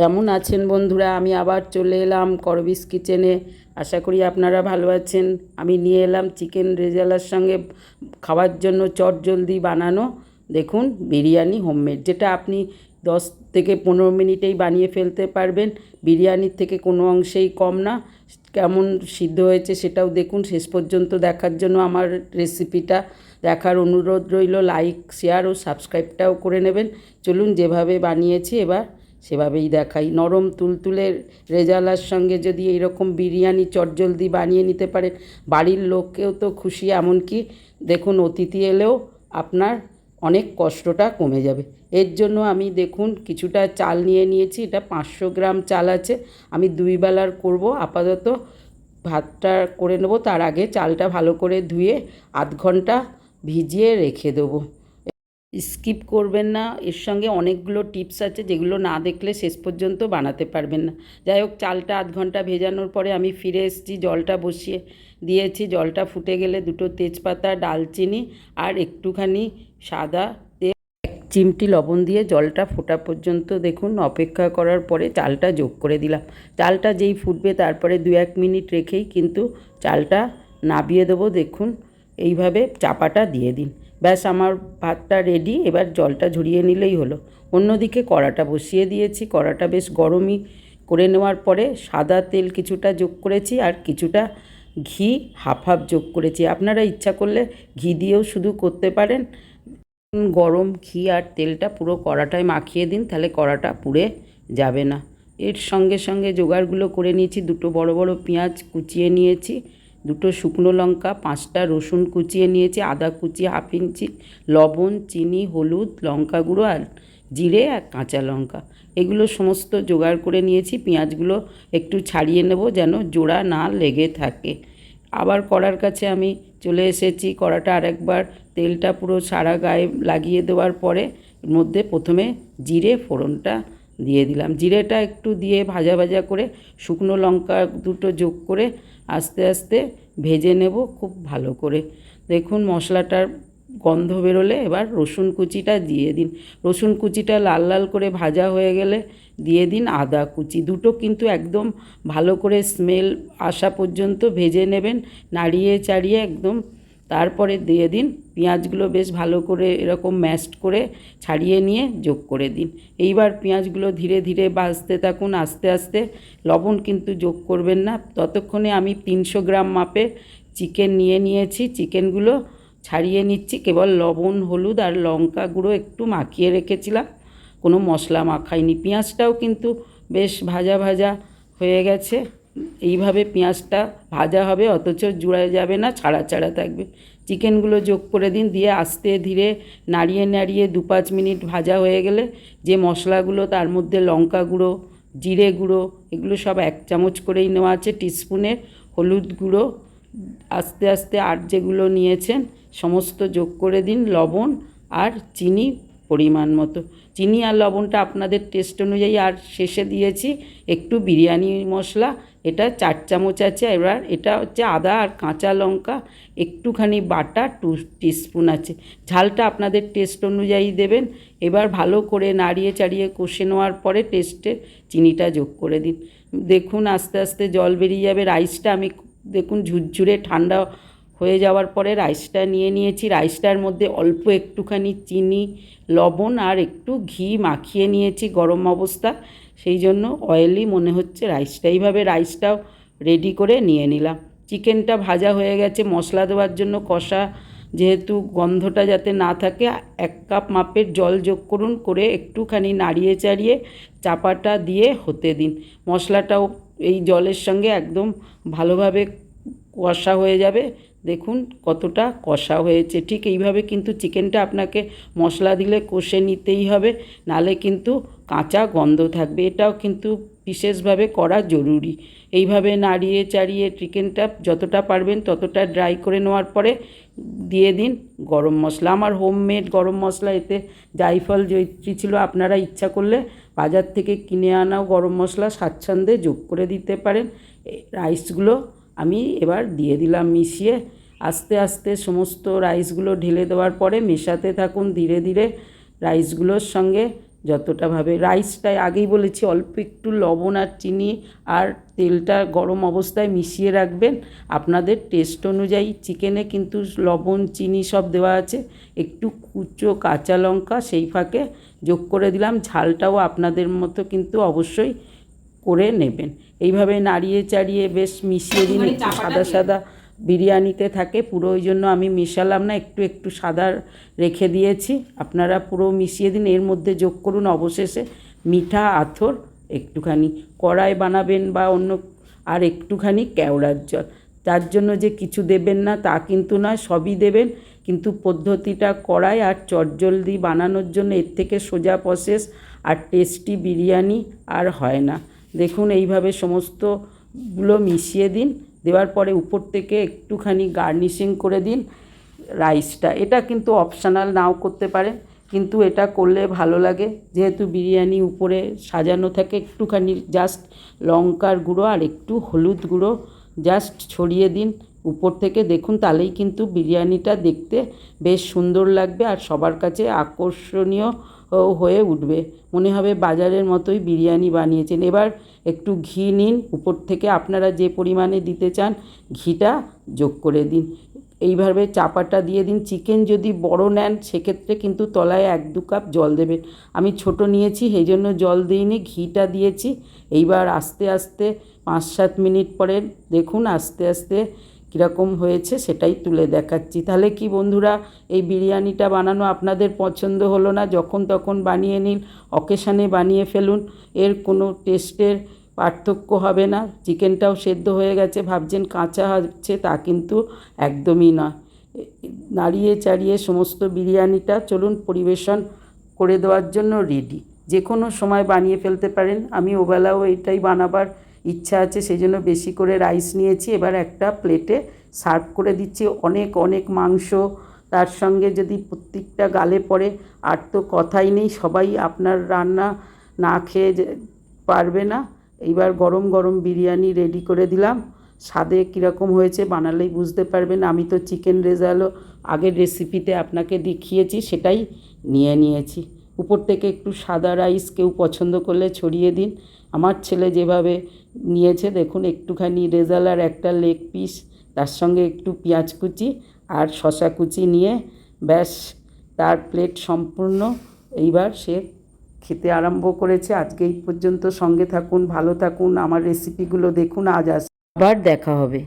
কেমন আছেন বন্ধুরা? আমি আবার চলে এলাম করবিস কিচেনে। আশা করি আপনারা ভালো আছেন। আমি নিয়ে এলাম চিকেন রেজালার সঙ্গে খাওয়ার জন্য চট জলদি বানানো। দেখুন, বিরিয়ানি হোমমেড, যেটা আপনি দশ থেকে পনেরো মিনিটেই বানিয়ে ফেলতে পারবেন। বিরিয়ানির থেকে কোনো অংশেই কম না। কেমন সিদ্ধ হয়েছে সেটাও দেখুন। শেষ পর্যন্ত দেখার জন্য আমার রেসিপিটা দেখার অনুরোধ রইল। লাইক, শেয়ার ও সাবস্ক্রাইবটাও করে নেবেন। চলুন যেভাবে বানিয়েছি এবার সেভাবেই দেখাই। নরম তুলতুলে রেজালার সঙ্গে যদি এইরকম বিরিয়ানি চটজলদি বানিয়ে নিতে পারেন বাড়ির লোককেও তো খুশি, এমনকি দেখুন, অতিথি এলেও আপনার অনেক কষ্টটা কমে যাবে। এর জন্য আমি দেখুন, কিছুটা চাল নিয়ে নিয়েছি, এটা পাঁচশো গ্রাম চাল আছে, আমি দুই বেলার করব, আপাতত ভাতটা করে নেব, তার আগে চালটা ভালো করে ধুয়ে আধ ঘণ্টা ভিজিয়ে রেখে দেবো। স্কিপ করবেন না। এর সঙ্গে অনেকগুলো টিপস আছে যেগুলো না দেখলে শেষ পর্যন্ত বানাতে পারবেন না। যাই হোক, চালটা আধ ঘণ্টা ভেজানোর পরে আমি ফিরে এসেছি, জলটা বসিয়ে দিয়েছি। জলটা ফুটে গেলে দুটো তেজপাতা, ডালচিনি আর একটুখানি সাদা তেল, এক চিমটি লবণ দিয়ে জলটা ফোটা পর্যন্ত দেখুন। অপেক্ষা করার পরে চালটা যোগ করে দিলাম। চালটা যেই ফুটবে তারপরে দু এক মিনিট রেখেই কিন্তু চালটা নাবিয়ে দেবো। দেখুন, এইভাবে চাপাটা দিয়ে দিন। ব্যাস আমার ভাতটা রেডি এবার জলটা ঝরিয়ে নিলেই হলো। অন্যদিকে কড়াটা বসিয়ে দিয়েছি। কড়াটা বেশ গরমই করে নেওয়ার পরে সাদা তেল কিছুটা যোগ করেছি আর কিছুটা ঘি হাফ হাফ যোগ করেছি। আপনারা ইচ্ছা করলে ঘি দিয়েও শুধু করতে পারেন। গরম ঘি আর তেলটা পুরো কড়াটায় মাখিয়ে দিন, তাহলে কড়াটা পুড়ে যাবে না। এর সঙ্গে সঙ্গে জোগাড়গুলো করে নিয়েছি। দুটো বড় বড় পেঁয়াজ কুচিয়ে নিয়েছি। দুটো শুকনো লঙ্কা, পাঁচটা রসুন কুচিয়ে নিয়েছি, আদা কুচি হাফ ইঞ্চি, লবণ, চিনি, হলুদ, লঙ্কা গুঁড়ো আর জিরে আর কাঁচা লঙ্কা। এগুলো সমস্ত জোগাড় করে নিয়েছি, পেঁয়াজগুলো একটু ছাড়িয়ে নেব যেন জোড়া না লেগে থাকে। আবার কড়ার কাছে আমি চলে এসেছি, কড়াটা আরেকবার তেলটা পুরো সারা গায়ে লাগিয়ে দেওয়ার পরে এর মধ্যে প্রথমে জিরে ফোড়নটা দিয়ে দিলাম। জিরেটা একটু দিয়ে ভাজা ভাজা করে শুকনো লঙ্কা দুটো যোগ করে আস্তে আস্তে ভেজে নেব খুব ভালো করে। দেখুন মশলাটার গন্ধ বেরোলে এবার রসুন কুচিটা দিয়ে দিন। রসুন কুচিটা লাল লাল করে ভাজা হয়ে গেলে দিয়ে দিন আদা কুচি। দুটো কিন্তু একদম ভালো করে স্মেল আসা পর্যন্ত ভেজে নেবেন। নাড়িয়ে চাড়িয়ে একদম তারপরে দিয়ে দিন। পেঁয়াজগুলো বেশ ভালো করে এরকম ম্যাশড করে ছাড়িয়ে নিয়ে যোগ করে দিন। এইবার পেঁয়াজগুলো ধীরে ধীরে বাজতে থাকুন, আস্তে আস্তে। লবণ কিন্তু যোগ করবেন না। ততক্ষণে আমি তিনশো গ্রাম মাপে চিকেন নিয়ে নিয়েছি। চিকেনগুলো ছাড়িয়ে নিচ্ছি। কেবল লবণ, হলুদ আর লঙ্কা গুঁড়ো একটু মাখিয়ে রেখেছিলাম। কোনো মশলা মাখাইনি। পেঁয়াজটাও কিন্তু বেশ ভাজা ভাজা হয়ে গেছে। এইভাবে পেঁয়াজটা ভাজা হবে, অথচ জুড়ে যাবে না, ছাড়া ছাড়া থাকবে। চিকেনগুলো যোগ করে দিন, দিয়ে আস্তে ধীরে নাড়িয়ে নাড়িয়ে দু পাঁচ মিনিট ভাজা হয়ে গেলে যে মশলাগুলো, তার মধ্যে লঙ্কা গুঁড়ো, জিরে গুঁড়ো, এগুলো সব এক চামচ করেই নেওয়া আছে। টিস্পুনের হলুদ গুঁড়ো, আস্তে আস্তে আর যেগুলো নিয়েছেন, সমস্ত যোগ করে দিন, লবণ আর চিনি পরিমাণ মতো। চিনি আর লবণটা আপনাদের টেস্ট অনুযায়ী আর শেষে দিয়েছি। একটু বিরিয়ানি মশলা, এটা চার চামচ আছে। এবার এটা হচ্ছে আদা আর কাঁচা লঙ্কা, একটুখানি বাটা, টু টিস্পুন আছে। ঝালটা আপনাদের টেস্ট অনুযায়ী দেবেন। এবার ভালো করে নাড়িয়ে চাড়িয়ে কষে নেওয়ার পরে টেস্টে চিনিটা যোগ করে দিন। দেখুন আস্তে আস্তে জল বেরিয়ে যাবে। রাইসটা আমি দেখুন ঝুরঝুরে ঠান্ডা হয়ে যাওয়ার পরে রাইসটা নিয়ে নিয়েছি। রাইসটার মধ্যে অল্প একটুখানি চিনি, লবণ আর একটু ঘি মাখিয়ে নিয়েছি গরম অবস্থা। সেই জন্য অয়েলি মনে হচ্ছে রাইসটা। এইভাবে রাইসটাও রেডি করে নিয়ে নিলাম। চিকেনটা ভাজা হয়ে গেছে। মশলা দেওয়ার জন্য কষা যেহেতু গন্ধটা যাতে না থাকে, এক কাপ মাপের জল যোগ করুন করে একটুখানি নাড়িয়ে চাড়িয়ে চাপাটা দিয়ে হতে দিন। মশলাটাও এই জলের সঙ্গে একদম ভালোভাবে কষা হয়ে যাবে। দেখুন কতটা কষা হয়েছে। ঠিক এইভাবে কিন্তু চিকেনটা আপনাকে মশলা দিলে কষে নিতেই হবে, নালে কিন্তু কাঁচা গন্ধ থাকবে। এটাও কিন্তু বিশেষভাবে করা জরুরি। এইভাবে নাড়িয়ে চাড়িয়ে চিকেনটা যতটা পারবেন ততটা ড্রাই করে নেওয়ার পরে দিয়ে দিন গরম মশলা। আমার হোমমেড গরম মশলা, এতে জাইফল জৈত্রী ছিল, আপনারা ইচ্ছা করলে বাজার থেকে কিনে আনাও গরম মশলা, স্বাচ্ছন্দ্যে যোগ করে দিতে পারেন। রাইসগুলো আমি এবার দিয়ে দিলাম মিশিয়ে। আস্তে আস্তে সমস্ত রাইসগুলো ঢেলে দেওয়ার পরে মেশাতে থাকুন ধীরে ধীরে রাইসগুলোর সঙ্গে যতটা ভাবে। রাইসটায় আগেই বলেছি, অল্প একটু লবণ আর চিনি আর তেলটা গরম অবস্থায় মিশিয়ে রাখবেন। আপনাদের টেস্ট অনুযায়ী চিকেনে কিন্তু লবণ, চিনি সব দেওয়া আছে। একটু কুচো কাঁচা লঙ্কা সেই ফাঁকে যোগ করে দিলাম। ঝালটাও আপনাদের মতো কিন্তু অবশ্যই করে নেবেন। এইভাবে নাড়িয়ে চাড়িয়ে বেশ মিশিয়ে দিন। একটু সাদা সাদা বিরিয়ানিতে থাকে। পুরো ওই জন্য আমি মেশালাম না একটু একটু সাদা রেখে দিয়েছি। আপনারা পুরো মিশিয়ে দিন। এর মধ্যে যোগ করুন অবশেষে মিঠা আথর একটুখানি। কড়াই বানাবেন বা অন্য আর একটুখানি কেওড়ার জল। তার জন্য যে কিছু দেবেন না তা কিন্তু নয় সবই দেবেন। কিন্তু পদ্ধতিটা কড়াই আর চটজলদি বানানোর জন্য এর থেকে সোজা প্রসেস আর টেস্টি বিরিয়ানি আর হয় না। দেখুন, এইভাবে সমস্তগুলো মিশিয়ে দিন। দেওয়ার পরে উপর থেকে একটুখানি গার্নিশিং করে দিন রাইসটা। এটা কিন্তু অপশনাল নাও করতে পারেন, কিন্তু এটা করলে ভালো লাগে। যেহেতু বিরিয়ানি উপরে সাজানো থাকে, একটুখানি জাস্ট লঙ্কার গুঁড়ো আর একটু হলুদ গুঁড়ো জাস্ট ছড়িয়ে দিন উপর থেকে। দেখুন, তাহলেই কিন্তু বিরিয়ানিটা দেখতে বেশ সুন্দর লাগবে আর সবার কাছে আকর্ষণীয় হয়ে উঠবে। মনে হবে বাজারের মতোই বিরিয়ানি বানিয়েছেন। এবার একটু ঘি নিন। উপর থেকে আপনারা যে পরিমাণে দিতে চান ঘিটা যোগ করে দিন। এইভাবে চাপাটা দিয়ে দিন। চিকেন যদি বড় নেন, সেক্ষেত্রে কিন্তু তলায় এক দু কাপ জল দেবেন। আমি ছোট নিয়েছি, সেই জন্য জল দিইনি, ঘিটা দিয়েছি। এইবার আস্তে আস্তে পাঁচ সাত মিনিট পরে দেখুন, আস্তে আস্তে কীরকম হয়েছে সেটাই তুলে দেখাচ্ছি। তাহলে কি বন্ধুরা, এই বিরিয়ানিটা বানানো আপনাদের পছন্দ হলো না? যখন তখন বানিয়ে নিন, অকেশানে বানিয়ে ফেলুন, এর কোনো টেস্টের পার্থক্য হবে না। চিকেনটাও সেদ্ধ হয়ে গেছে, ভাবছেন কাঁচা হচ্ছে তা কিন্তু একদমই নয়। নাড়িয়ে চাড়িয়ে সমস্ত বিরিয়ানিটা চলুন পরিবেশন করে দেওয়ার জন্য রেডি যে কোনো সময় বানিয়ে ফেলতে পারেন, আমি ওবেলাও এটাই বানাবার ইচ্ছা আছে সেই জন্য বেশি করে রাইস নিয়েছি। এবার একটা প্লেটে সার্ভ করে দিচ্ছি। অনেক অনেক মাংস। তার সঙ্গে যদি প্রত্যেকটা গালে পড়ে, আর তো কথাই নেই, সবাই আপনার রান্না না খেয়ে পারবে না। এইবার গরম গরম বিরিয়ানি রেডি করে দিলাম। স্বাদে কীরকম হয়েছে বানালেই বুঝতে পারবেন। আমি তো চিকেন রেজালও আগের রেসিপিতে আপনাকে দেখিয়েছি, সেটাই নিয়ে নিয়েছি। উপর থেকে একটু সাদা রাইস কেউ পছন্দ করলে ছড়িয়ে দিন। আমার ছেলে যেভাবে নিয়েছে, দেখুন, একটুখানি রেজাল আর একটা লেগ পিস তার সঙ্গে একটু পেঁয়াজ কুচি আর শশা কুচি নিয়ে ব্যাস, তার প্লেট সম্পূর্ণ। এইবার সে খেতে আরম্ভ করেছে। আজকে এই পর্যন্ত সঙ্গে থাকুন, ভালো থাকুন, আমার রেসিপিগুলো দেখুন, আজ আস আবার দেখা হবে।